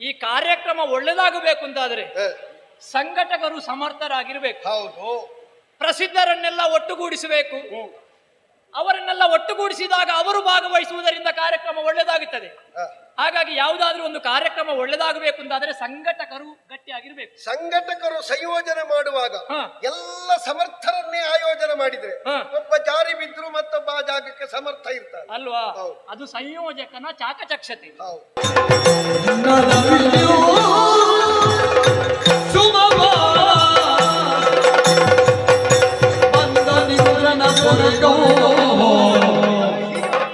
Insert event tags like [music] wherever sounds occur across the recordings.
ಈ ಕಾರ್ಯಕ್ರಮ ಒಳ್ಳೇದಾಗಬೇಕು ಅಂತಾದ್ರೆ ಸಂಘಟಕರು ಸಮರ್ಥರಾಗಿರ್ಬೇಕು. ಹೌದು. ಪ್ರಸಿದ್ಧರನ್ನೆಲ್ಲ ಒಟ್ಟುಗೂಡಿಸಬೇಕು. ಅವರನ್ನೆಲ್ಲ ಒಟ್ಟುಗೂಡಿಸಿದಾಗ ಅವರು ಭಾಗವಹಿಸುವುದರಿಂದ ಕಾರ್ಯಕ್ರಮ ಒಳ್ಳೆದಾಗುತ್ತದೆ. ಹಾಗಾಗಿ ಯಾವುದಾದ್ರೂ ಒಂದು ಕಾರ್ಯಕ್ರಮ ಒಳ್ಳೆದಾಗಬೇಕು ಅಂತಾದ್ರೆ ಸಂಘಟಕರು ಗಟ್ಟಿಯಾಗಿರ್ಬೇಕು. ಸಂಘಟಕರು ಸಂಯೋಜನೆ ಮಾಡುವಾಗ ಹ. ಎಲ್ಲ ಸಮರ್ಥರನ್ನೇ ಆಯೋಜನೆ ಮಾಡಿದ್ರೆ ಹ. ಒಬ್ಬ ಜಾರಿ ಬಿದ್ರು ಮತ್ತೊಬ್ಬ ಆ ಜಾಗಕ್ಕೆ ಸಮರ್ಥ ಇರ್ತಾನೆ ಅಲ್ವಾ? ಹೌದು. ಅದು ಸಂಯೋಜಕನ ಚಾಕಚಕ್ಷತೆ ಹೌದು.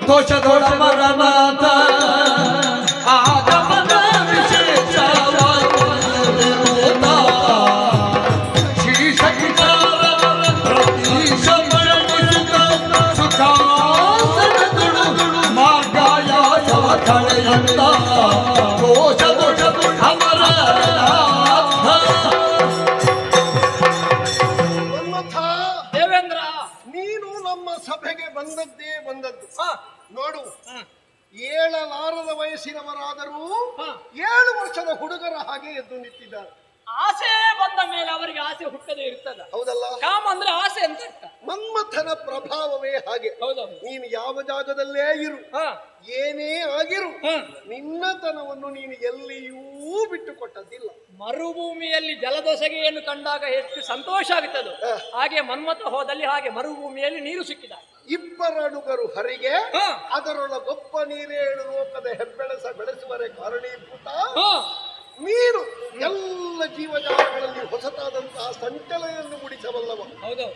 ದೋಷದೊಳ ಮರನಾಥ ಏಳು ವರ್ಷದ ಹುಡುಗರ ಹಾಗೆ ಎದ್ದು ನಿಂತಿದ್ದಾರೆ ಆಸೆ ಬಂದ ಮೇಲೆ ಅವರಿಗೆ ಆಸೆ ಹುಟ್ಟದೇ ಇರ್ತದ. ಹೌದಲ್ಲ? ಕಾಮ ಅಂದ್ರೆ ಆಸೆ ಅಂತ ಅರ್ಥ. ಮನ್ಮಥನ ಪ್ರಭಾವವೇ ಹಾಗೆ. ಹೌದೌದು. ನೀನು ಯಾವ ಜಾಗದಲ್ಲೇ ಇರು ಹ, ಏನೇ ಆಗಿರು. ನಿನ್ನತನವನ್ನು ನೀನು ಎಲ್ಲಿಯೂ ಬಿಟ್ಟು ಕೊಟ್ಟದ್ದಿಲ್ಲ ಮರುಭೂಮಿಯಲ್ಲಿ ಜಲದೊಸಗೆಯನ್ನು ಕಂಡಾಗ ಎಷ್ಟು ಸಂತೋಷ ಆಗುತ್ತದೆ. ಹಾಗೆ ಮನ್ಮಥ ಹೋದಲ್ಲಿ ಹಾಗೆ ಮರುಭೂಮಿಯಲ್ಲಿ ನೀರು ಸಿಕ್ಕಿದ ಇಬ್ಬರಡುಗರು ಹರಿಗೆ ಅದರೊಳಗೊಪ್ಪ ನೀರೇಳು ಲೋಕದ ಹೆಬ್ಬೆಳಸ ಬೆಳೆಸುವರೆ ಕಾರಣೀಭೂತ ನೀರು ಎಲ್ಲ ಜೀವಜಾಲಗಳಲ್ಲಿ ಹೊಸತಾದಂತಹ ಸಂಚಲನೆಯನ್ನು ಮೂಡಿಸಬಲ್ಲವ. ಹೌದು.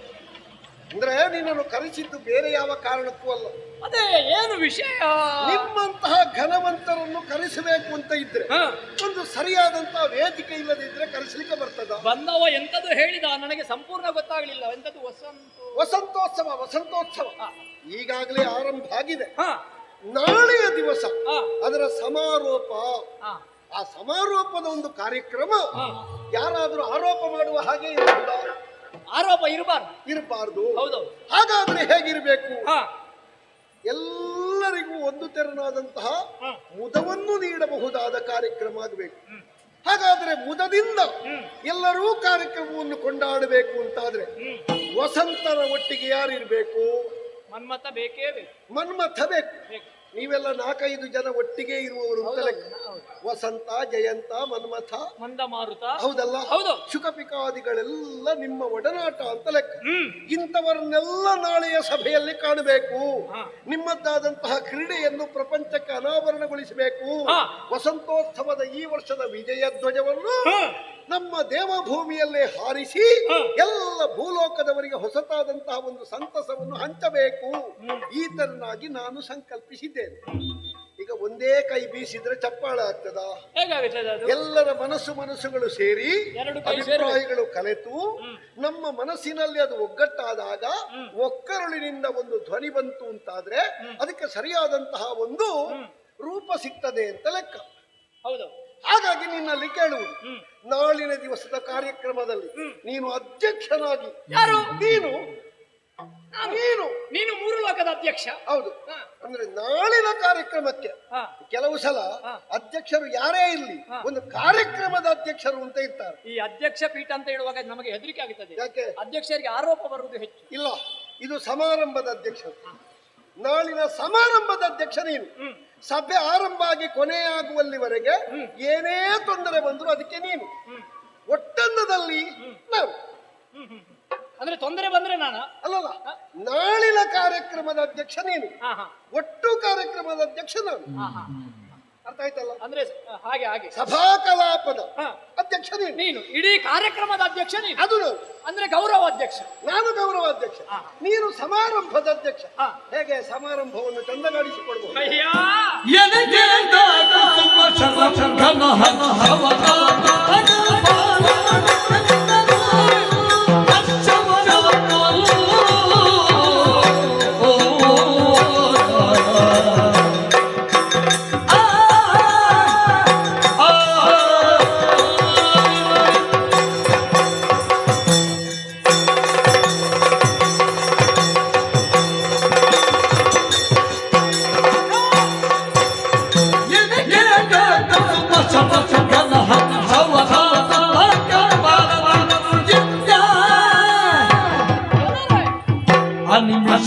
ಅಂದ್ರೆ ನಿನ್ನನ್ನು ಕರೆಸಿದ್ದು ಬೇರೆ ಯಾವ ಕಾರಣಕ್ಕೂ ಅಲ್ಲ. ಅದೇ ಏನು ವಿಷಯ? ನಿಮ್ಮಂತಹ ಘನವಂತರನ್ನು ಕರೆಸಬೇಕು ಅಂತ ಇದ್ರೆ ಒಂದು ಸರಿಯಾದಂತಹ ವೇದಿಕೆ ಇಲ್ಲದಿದ್ರೆ ಕರೆಸಲಿಕ್ಕೆ ಬರ್ತದ? ಬಂದವ ಎಂತದು ಹೇಳಿದ? ನನಗೆ ಸಂಪೂರ್ಣ ಗೊತ್ತಾಗ್ಲಿಲ್ಲ. ಎಂತದು ವಸಂತ? ವಸಂತೋತ್ಸವ ವಸಂತೋತ್ಸವ. ಈಗಾಗಲೇ ಆರಂಭ ಆಗಿದೆ. ಹ, ನಾಳೆಯ ದಿವಸ ಅದರ ಸಮಾರೋಪ. ಆ ಸಮಾರೋಪದ ಒಂದು ಕಾರ್ಯಕ್ರಮ ಯಾರಾದರೂ ಆರೋಪ ಮಾಡುವ ಹಾಗೆ ಇರಬಹುದಾ ಆರೋಪ ಇರಬಾರ್ದು. ಇರಬಾರ್ದು. ಹೌದು. ಹಾಗಾದ್ರೆ ಹೇಗಿರ್ಬೇಕು? ಎಲ್ಲರಿಗೂ ಒಂದು ತೆರನಾದಂತಹ ಮುದವನ್ನು ನೀಡಬಹುದಾದ ಕಾರ್ಯಕ್ರಮ ಆಗಬೇಕು. ಹಾಗಾದ್ರೆ ಮುದದಿಂದ ಎಲ್ಲರೂ ಕಾರ್ಯಕ್ರಮವನ್ನು ಕೊಂಡಾಡಬೇಕು ಅಂತಾದ್ರೆ. ವಸಂತರ ಒಟ್ಟಿಗೆ ಯಾರಿರ್ಬೇಕು? ಮನ್ಮಥ ಬೇಕೇ ಬೇಕು. ಮನ್ಮಥ ಬೇಕು. ನೀವೆಲ್ಲ ನಾಲ್ಕೈದು ಜನ ಒಟ್ಟಿಗೆ ಇರುವವರು ಅಂತ ಲೆಕ್ಕ. ವಸಂತ ಜಯಂತ ಮನ್ಮಥ. ಮಂದ ಮಾರುತ ಹೌದಲ್ಲ? ಹೌದು. ಶುಕಪಿಕಾದಿಗಳೆಲ್ಲ ನಿಮ್ಮ ಒಡನಾಟ ಅಂತ ಲೆಕ್ಕ. ಹ್ಮ್. ಇಂಥವರನ್ನೆಲ್ಲ ನಾಳೆಯ ಸಭೆಯಲ್ಲಿ ಕಾಣಬೇಕು. ಹಾ. ನಿಮ್ಮದ್ದಾದಂತಹ ಕ್ರೀಡೆಯನ್ನು ಪ್ರಪಂಚಕ್ಕೆ ಅನಾವರಣಗೊಳಿಸಬೇಕು. ಹಾ. ವಸಂತೋತ್ಸವದ ಈ ವರ್ಷದ ವಿಜಯ ಧ್ವಜವನ್ನು ಹ, ನಮ್ಮ ದೇವಭೂಮಿಯಲ್ಲೇ ಹಾರಿಸಿ ಹಾ. ಎಲ್ಲ ಭೂಲೋಕದವರಿಗೆ ಹೊಸತಾದಂತಹ ಒಂದು ಸಂತಸವನ್ನು ಹಂಚಬೇಕು. ಈ ತರನಾಗಿ ನಾನು ಸಂಕಲ್ಪಿಸಿದ್ದೇನೆ. ಈಗ ಒಂದೇ ಕೈ ಬೀಸಿದ್ರೆ ಚಪ್ಪಾಳ ಆಗ್ತದ? ಹೇಗಾಗುತ್ತದೆ ಅದು? ಎಲ್ಲರ ಮನಸ್ಸು ಮನಸ್ಸುಗಳು ಸೇರಿ ಎರಡು ಕೈ ಅಭಿಪ್ರಾಯಗಳು ಕಲೆತು ನಮ್ಮ ಮನಸ್ಸಿನಲ್ಲಿ ಅದು ಒಗ್ಗಟ್ಟಾದಾಗ ಒಕ್ಕರುಳಿನಿಂದ ಒಂದು ಧ್ವನಿ ಬಂತು ಅಂತಾದ್ರೆ ಅದಕ್ಕೆ ಸರಿಯಾದಂತಹ ಒಂದು ರೂಪ ಸಿಗ್ತದೆ ಅಂತ ಲೆಕ್ಕ. ಹೌದು. ಹಾಗಾಗಿ ನಿನ್ನಲ್ಲಿ ಕೇಳುವುದು. ನಾಳಿನ ದಿವಸದ ಕಾರ್ಯಕ್ರಮದಲ್ಲಿ ನೀನು ಅಧ್ಯಕ್ಷನಾಗಿ ಯಾರು? ನೀನು ನೀನು. ನೀನು ಮೂರು ಲೋಕದ ಅಧ್ಯಕ್ಷ. ಹೌದು. ಅಂದ್ರೆ ನಾಳಿನ ಕಾರ್ಯಕ್ರಮಕ್ಕೆ ಹ, ಕೆಲವು ಸಲ ಹಾ. ಅಧ್ಯಕ್ಷರು ಯಾರೇ ಇರಲಿ ಹಾ. ಒಂದು ಕಾರ್ಯಕ್ರಮದ ಅಧ್ಯಕ್ಷರು ಅಂತ ಇರ್ತಾರೆ. ಈ ಅಧ್ಯಕ್ಷ ಪೀಠ ಅಂತ ಹೇಳುವಾಗ ನಮಗೆ ಹೆದರಿಕೆ ಆಗುತ್ತದೆ. ಯಾಕೆ? ಅಧ್ಯಕ್ಷರಿಗೆ ಆರೋಪ ಬರುವುದು ಹೆಚ್ಚು. ಇಲ್ಲ ಇದು ಸಮಾರಂಭದ ಅಧ್ಯಕ್ಷರು. ನಾಳಿನ ಸಮಾರಂಭದ ಅಧ್ಯಕ್ಷ ನೀನು. ಹ್ಮ್. ಸಭೆ ಆರಂಭ ಆಗಿ ಕೊನೆಯಾಗುವಲ್ಲಿವರೆಗೆ ಏನೇ ತೊಂದರೆ ಬಂದರೂ ಅದಕ್ಕೆ ನೀನು. ಒಟ್ಟಂದದಲ್ಲಿ ನಾವು. ಹ್ಮ್, ಹ್ಮ್, ಹ್ಮ್. ಅಂದ್ರೆ ತೊಂದರೆ ಬಂದ್ರೆ ನಾನು? ನಾಳಿನ ಕಾರ್ಯಕ್ರಮದ ಅಧ್ಯಕ್ಷ ನೀನು. ಹಾ ಹಾ. ಒಟ್ಟು ಕಾರ್ಯಕ್ರಮದ ಅಧ್ಯಕ್ಷ ನಾನು. ಹಾ ಹಾ. ಅರ್ಥ ಆಯ್ತಲ್ಲ? ಅಂದ್ರೆ ಹಾಗೆ ಹಾಗೆ. ಸಭಾ ಕಲಾಪದ ಹಾ. ಅಧ್ಯಕ್ಷ ನೀನು. ನೀನು ಇಡೀ ಕಾರ್ಯಕ್ರಮದ ಅಧ್ಯಕ್ಷ ನೀನು. ಅದು ನಾನು. ಅಂದ್ರೆ ಗೌರವ ಅಧ್ಯಕ್ಷ. ನಾನು ಗೌರವ ಅಧ್ಯಕ್ಷ. ಹಾ. ನೀನು ಸಮಾರಂಭದ ಅಧ್ಯಕ್ಷ. ಹಾ. ಹೇಗೆ ಸಮಾರಂಭವನ್ನು ಚಂದಗಾಡಿಸಿಕೊಡ್ಬಹುದು ಅಯ್ಯ!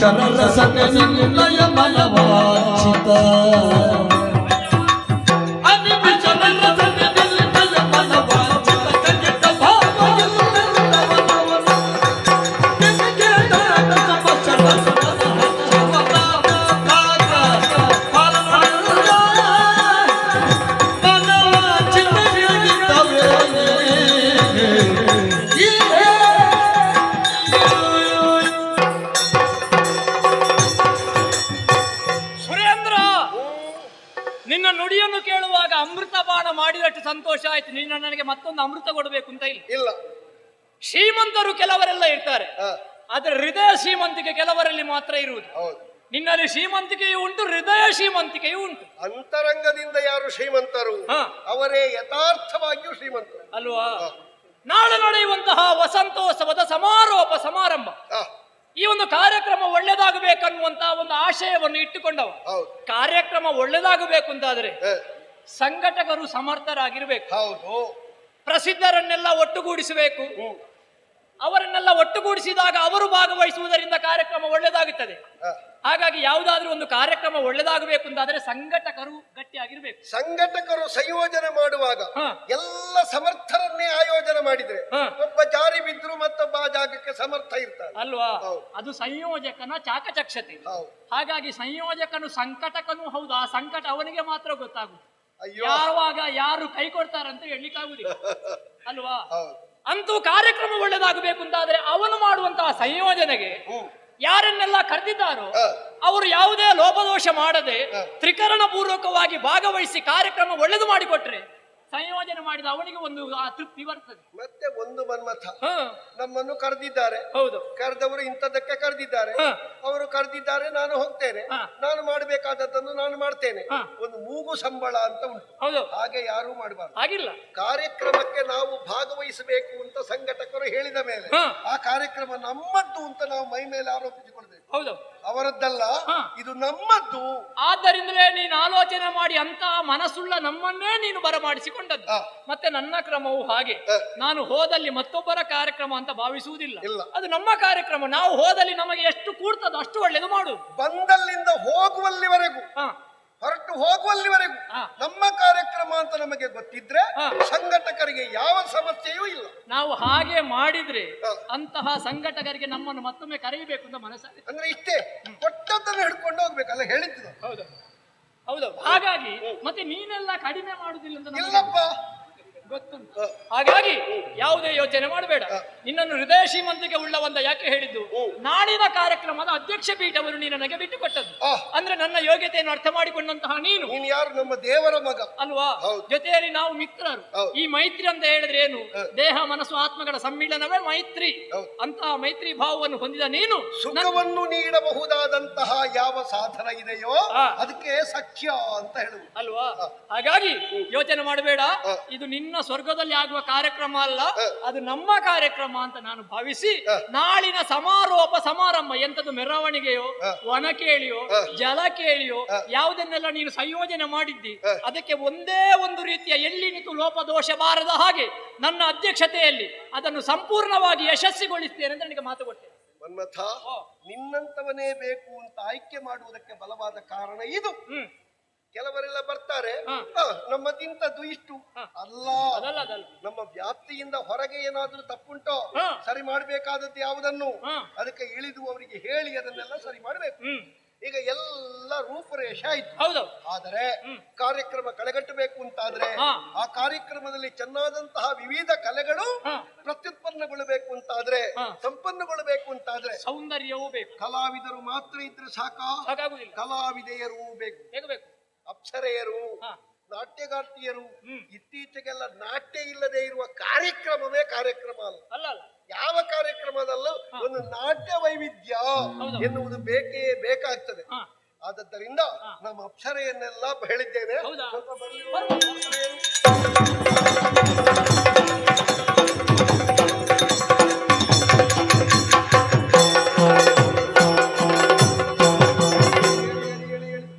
शरण सतन निलय मनवाचिता ನೀನು ನನಗೆ ಮತ್ತೊಂದು ಅಮೃತ ಕೊಡಬೇಕು ಅಂತ ಇಲ್ಲ. ಇಲ್ಲ. ಶ್ರೀಮಂತರು ಕೆಲವರೆಲ್ಲ ಇರ್ತಾರೆ. ಆದರೆ ಹೃದಯ ಶ್ರೀಮಂತಿಕೆ ಕೆಲವರಲ್ಲಿ ಮಾತ್ರ ಇರುವುದು. ಹೌದು. ನಿನ್ನಲ್ಲಿ ಶ್ರೀಮಂತಿಕೆಯೂ ಉಂಟು ಹೃದಯ ಶ್ರೀಮಂತಿಕೆಯೂ ಉಂಟು. ಅಂತರಂಗದಿಂದ ಯಾರು ಶ್ರೀಮಂತರು. ಅವರೇ ಯಥಾರ್ಥವಾಗಿಯೂ ಶ್ರೀಮಂತರು. ಅಲ್ವಾ? ನಾಳೆ ನಡೆಯುವಂತಹ ವಸಂತೋತ್ಸವದ ಸಮಾರೋಪ ಸಮಾರಂಭ. ಈ ಒಂದು ಕಾರ್ಯಕ್ರಮ ಒಳ್ಳೆದಾಗಬೇಕನ್ನುವಂತಹ ಒಂದು ಆಶಯವನ್ನು ಇಟ್ಟುಕೊಂಡವ. ಹೌದು. ಕಾರ್ಯಕ್ರಮ ಒಳ್ಳೆದಾಗಬೇಕು ಅಂತಾದ್ರೆ ಸಂಘಟಕರು ಸಮರ್ಥರಾಗಿರ್ಬೇಕು. ಹೌದು. ಪ್ರಸಿದ್ಧರನ್ನೆಲ್ಲ ಒಟ್ಟುಗೂಡಿಸಬೇಕು. ಅವರನ್ನೆಲ್ಲ ಒಟ್ಟುಗೂಡಿಸಿದಾಗ ಅವರು ಭಾಗವಹಿಸುವುದರಿಂದ ಕಾರ್ಯಕ್ರಮ ಒಳ್ಳೆದಾಗುತ್ತದೆ. ಹಾಗಾಗಿ ಯಾವುದಾದ್ರೂ ಒಂದು ಕಾರ್ಯಕ್ರಮ ಒಳ್ಳೆದಾಗಬೇಕು ಅಂತಾದ್ರೆ ಸಂಘಟಕರು ಗಟ್ಟಿಯಾಗಿರ್ಬೇಕು. ಸಂಘಟಕರು ಸಂಯೋಜನೆ ಮಾಡುವಾಗ ಹ. ಎಲ್ಲ ಸಮರ್ಥರನ್ನೇ ಆಯೋಜನೆ ಮಾಡಿದ್ರೆ ಹ. ಒಬ್ಬ ಜಾರಿ ಬಿದ್ರು ಮತ್ತೊಬ್ಬ ಆ ಜಾಗಕ್ಕೆ ಸಮರ್ಥ ಇರ್ತಾರೆ ಅಲ್ವಾ. ಅದು ಸಂಯೋಜಕನ ಚಾಕಚಕ್ಷತೆ ಹೌದು. ಹಾಗಾಗಿ ಸಂಯೋಜಕನು ಸಂಕಟಕನು ಹೌದು ಆ ಸಂಕಟ ಅವನಿಗೆ ಮಾತ್ರ ಗೊತ್ತಾಗುದು ಅಯ್ಯೋ ಯಾವಾಗ ಯಾರು ಕೈ ಕೊಡ್ತಾರಂತ ಹೇಳಲಿಕ್ಕಾಗುದಿಲ್ಲ [laughs] ಅಲ್ವಾ? ಅಂತೂ ಕಾರ್ಯಕ್ರಮ ಒಳ್ಳೆದಾಗಬೇಕು ಅಂತಾದ್ರೆ ಅವನು ಮಾಡುವಂತಹ ಸಂಯೋಜನೆಗೆ ಯಾರನ್ನೆಲ್ಲ ಕರೆದಿದ್ದಾರೋ. ಅವರು ಯಾವುದೇ ಲೋಪದೋಷ ಮಾಡದೆ. ತ್ರಿಕರಣ ಪೂರ್ವಕವಾಗಿ ಭಾಗವಹಿಸಿ ಕಾರ್ಯಕ್ರಮ ಒಳ್ಳೆದು ಮಾಡಿಕೊಟ್ರೆ ಸಂಯೋಜನೆ ಮಾಡಿದ ಅವನಿಗೆ ಒಂದು ಆ ತೃಪ್ತಿ ಬರ್ತದೆ. ಮತ್ತೆ ಒಂದು ಮನ್ಮಥ. ಹ. ನಮ್ಮನ್ನು ಕರೆದಿದ್ದಾರೆ. ಹೌದು. ಕರೆದವರು ಇಂಥದಕ್ಕೆ ಕರೆದಿದ್ದಾರೆ. ಹ. ಅವರು ಕರೆದಿದ್ದಾರೆ ನಾನು ಹೋಗ್ತೇನೆ. ಹ. ನಾನು ಮಾಡಬೇಕಾದದ್ದನ್ನು ನಾನು ಮಾಡ್ತೇನೆ. ಹ. ಒಂದು ಮೂಗು ಸಂಬಳ ಅಂತ ಉಂಟು. ಹೌದು. ಹಾಗೆ ಯಾರು ಮಾಡಬಾರ್ದು. ಆಗಿಲ್ಲ ಕಾರ್ಯಕ್ರಮಕ್ಕೆ ನಾವು ಭಾಗವಹಿಸಬೇಕು ಅಂತ ಸಂಘಟಕರು ಹೇಳಿದ ಮೇಲೆ ಹ. ಆ ಕಾರ್ಯಕ್ರಮ ನಮ್ಮದ್ದು ಅಂತ ನಾವು ಮೈ ಮೇಲೆ ಆರೋಪಿಸಿಕೊಳ್ಬೇಕು ಹೌದು. ಅವರದ್ದಲ್ಲ. ಇದು ನಮ್ಮದ್ದು. ಆದ್ದರಿಂದಲೇ ನೀನು ಆಲೋಚನೆ ಮಾಡಿ ಅಂತ ಮನಸ್ಸುಳ್ಳ ನಮ್ಮನ್ನೇ ನೀನು ಬರಮಾಡಿಸಿಕೊಂಡದ್ದು. ಮತ್ತೆ ನನ್ನ ಕ್ರಮವು ಹಾಗೆ. ನಾನು ಹೋದಲ್ಲಿ ಮತ್ತೊಬ್ಬರ ಕಾರ್ಯಕ್ರಮ ಅಂತ ಭಾವಿಸುವುದಿಲ್ಲ. ಅದು ನಮ್ಮ ಕಾರ್ಯಕ್ರಮ. ನಾವು ಹೋದಲ್ಲಿ ನಮಗೆ ಎಷ್ಟು ಕೂಡ್ತದೋ ಅಷ್ಟು ಒಳ್ಳೇದು ಮಾಡು. ಬಂದಲ್ಲಿಂದ ಹೋಗುವಲ್ಲಿವರೆಗೂ ಹೊರಟು ಹೋಗುವಲ್ಲಿವರೆಗೂ. ನಮ್ಮ ಕಾರ್ಯಕ್ರಮ ಅಂತ ನಮಗೆ ಗೊತ್ತಿದ್ರೆ ಹ. ಸಂಘಟಕರಿಗೆ ಯಾವ ಸಮಸ್ಯೆಯೂ ಇಲ್ಲ ನಾವು ಹಾಗೆ ಮಾಡಿದ್ರೆ. ಅಂತಹ ಸಂಘಟಕರಿಗೆ ನಮ್ಮನ್ನು ಮತ್ತೊಮ್ಮೆ ಕರೆಯಬೇಕು ಅಂತ ಮನಸ್ಸಾಗಿದೆ ಅಂದ್ರೆ ಇಷ್ಟೇ ಕೊಟ್ಟದ್ದನ್ನು ಹಿಡ್ಕೊಂಡು ಹೋಗ್ಬೇಕಲ್ಲ ಹೇಳಿದ್ದು. ಹೌದು ಹೌದು ಹಾಗಾಗಿ ಮತ್ತೆ ನೀನೆಲ್ಲ ಕಡಿಮೆ ಮಾಡುದಿಲ್ಲ ಅಂತ ಇಲ್ಲಪ್ಪ ಗೊತ್ತುಂಟು. ಹಾಗಾಗಿ ಯಾವುದೇ ಯೋಚನೆ ಮಾಡಬೇಡ. ನಿನ್ನನ್ನು ಹೃದಯ ಶ್ರೀಮಂತಿಕೆ ಉಳ್ಳವಂತ ಯಾಕೆ ಹೇಳಿದ್ದು. ನಾಡಿನ ಕಾರ್ಯಕ್ರಮದ ಅಧ್ಯಕ್ಷ ಪೀಠವನ್ನು ನೀನು ನನಗೆ ಬಿಟ್ಟುಕೊಟ್ಟದ್ದು. ಆ. ಅಂದ್ರೆ ನನ್ನ ಯೋಗ್ಯತೆಯನ್ನು ಅರ್ಥ ಮಾಡಿಕೊಂಡಂತಹ ನೀನು. ಯಾರು? ನಮ್ಮ ದೇವರ ಮಗ. ಅಲ್ವಾ. ಜೊತೆಯಲ್ಲಿ ನಾವು ಮಿತ್ರರು. ಈ ಮೈತ್ರಿ ಅಂತ ಹೇಳಿದ್ರೆ ಏನು? ದೇಹ ಮನಸ್ಸು ಆತ್ಮಗಳ ಸಮ್ಮಿಳನವೇ ಮೈತ್ರಿ. ಅಂತಹ ಮೈತ್ರಿ ಭಾವವನ್ನು ಹೊಂದಿದ ನೀನು ಸುಖವನ್ನು ನೀಡಬಹುದಾದಂತಹ ಯಾವ ಸಾಧನ ಇದೆಯೋ ಅದಕ್ಕೆ ಸಖ್ಯ ಅಂತ ಹೇಳುವುದು. ಅಲ್ವಾ? ಹಾಗಾಗಿ ಯೋಚನೆ ಮಾಡಬೇಡ. ಇದು ನಿನ್ನ ಸ್ವರ್ಗದಲ್ಲಿ ಆಗುವ ಕಾರ್ಯಕ್ರಮ ಅಲ್ಲ ಅದು ನಮ್ಮ ಕಾರ್ಯಕ್ರಮ ಅಂತ ನಾನು ಭಾವಿಸಿ ನಾಳಿನ ಸಮಾರೋಪ ಸಮಾರಂಭ ಎಂತದು ಮೆರವಣಿಗೆಯೋ ಒಣ ಕೇಳಿಯೋ ಜಲ ಕೇಳಿಯೋ ಯಾವುದನ್ನೆಲ್ಲ ನೀನು ಸಂಯೋಜನೆ ಮಾಡಿದ್ದಿ ಅದಕ್ಕೆ ಒಂದೇ ಒಂದು ರೀತಿಯ ಎಲ್ಲಿ ನಿಂತು ಲೋಪದೋಷ ಬಾರದ ಹಾಗೆ ನನ್ನ ಅಧ್ಯಕ್ಷತೆಯಲ್ಲಿ ಅದನ್ನು ಸಂಪೂರ್ಣವಾಗಿ ಯಶಸ್ವಿಗೊಳಿಸ್ತೇನೆ ಅಂತ ನನಗೆ ಮಾತು ಕೊಟ್ಟೆ ಮನ್ಮಥ ನಿನ್ನಂತವನೇ ಬೇಕು ಅಂತ ಆಯ್ಕೆ ಮಾಡುವುದಕ್ಕೆ ಬಲವಾದ ಕಾರಣ ಇದು. ಕೆಲವರೆಲ್ಲ ಬರ್ತಾರೆ. ನಮ್ಮದಿಂತದ್ದು ಇಷ್ಟು. ಅಲ್ಲ ನಮ್ಮ ವ್ಯಾಪ್ತಿಯಿಂದ ಹೊರಗೆ ಏನಾದ್ರೂ ತಪ್ಪುಂಟೋ ಸರಿ ಮಾಡಬೇಕಾದದ್ದು ಯಾವುದನ್ನು? ಅದಕ್ಕೆ ಇಳಿದು ಅವರಿಗೆ ಹೇಳಿ ಅದನ್ನೆಲ್ಲ ಸರಿ ಮಾಡಬೇಕು. ಈಗ ಎಲ್ಲ ರೂಪುರೇಷ ಆಯ್ತು. ಹೌದು. ಆದರೆ ಕಾರ್ಯಕ್ರಮ ಕಳೆಗಟ್ಟಬೇಕು ಅಂತಾದ್ರೆ. ಆ ಕಾರ್ಯಕ್ರಮದಲ್ಲಿ ಚೆನ್ನಾದಂತಹ ವಿವಿಧ ಕಲೆಗಳು. ಪ್ರತ್ಯುತ್ಪನ್ನಗೊಳ್ಳಬೇಕು ಅಂತಾದ್ರೆ. ಸಂಪನ್ನಗೊಳ್ಳಬೇಕು ಅಂತಾದ್ರೆ ಸೌಂದರ್ಯವೂ ಬೇಕು. ಕಲಾವಿದರು ಮಾತ್ರ ಇದ್ರೆ ಸಾಕು? ಕಲಾವಿದೆಯರೂ ಬೇಕು. ಹೇಗೆ ಬೇಕು. ಅಪ್ಸರೆಯರು ನಾಟ್ಯಗಾರ್ತಿಯರು ಇತ್ತೀಚೆಗೆಲ್ಲ ನಾಟ್ಯ ಇಲ್ಲದೆ ಇರುವ ಕಾರ್ಯಕ್ರಮವೇ ಕಾರ್ಯಕ್ರಮ ಅಲ್ಲ. ಅಲ್ಲ ಯಾವ ಕಾರ್ಯಕ್ರಮದಲ್ಲೂ? ಒಂದು ನಾಟ್ಯ ವೈವಿಧ್ಯ. ಎನ್ನುವುದು ಬೇಕೇ ಬೇಕಾಗ್ತದೆ. ಆದ್ದರಿಂದ ಆದದ್ದರಿಂದ. ನಮ್ಮ ಅಪ್ಸರೆಯನ್ನೆಲ್ಲ ಹೇಳಿದ್ದೇನೆ